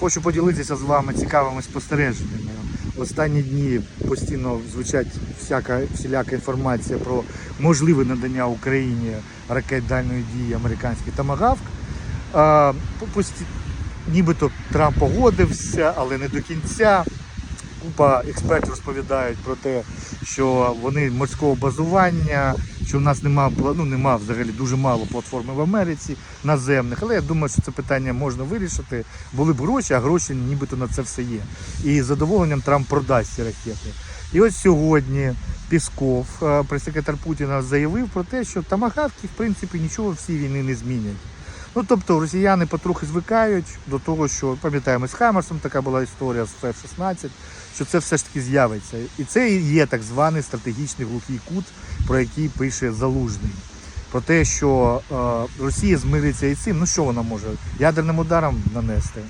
Хочу поділитися з вами цікавими спостереженнями. Останні дні постійно звучать всяка всіляка інформація про можливе надання Україні ракет дальної дії американський Тамагавк. А, пості- Нібито Трамп погодився, але не до кінця. Купа експертів розповідають про те, що вони морського базування, що в нас нема, пла- ну, нема взагалі дуже мало платформи в Америці наземних. Але я думаю, що це питання можна вирішити. Були б гроші, а гроші нібито на це все є. І з задоволенням Трамп продасть ці ракети. І ось сьогодні Пісков, е, прес-секретар Путіна, заявив про те, що тамагавки, в принципі, нічого в цій війні не змінять. Ну тобто росіяни потрохи звикають до того, що пам'ятаємо з Хаммерсом така була історія з F-16, що це все ж таки з'явиться. І це і є так званий стратегічний глухий кут, про який пише Залужний. Про те, що е, Росія змириться із цим, ну що вона може ядерним ударом нанести.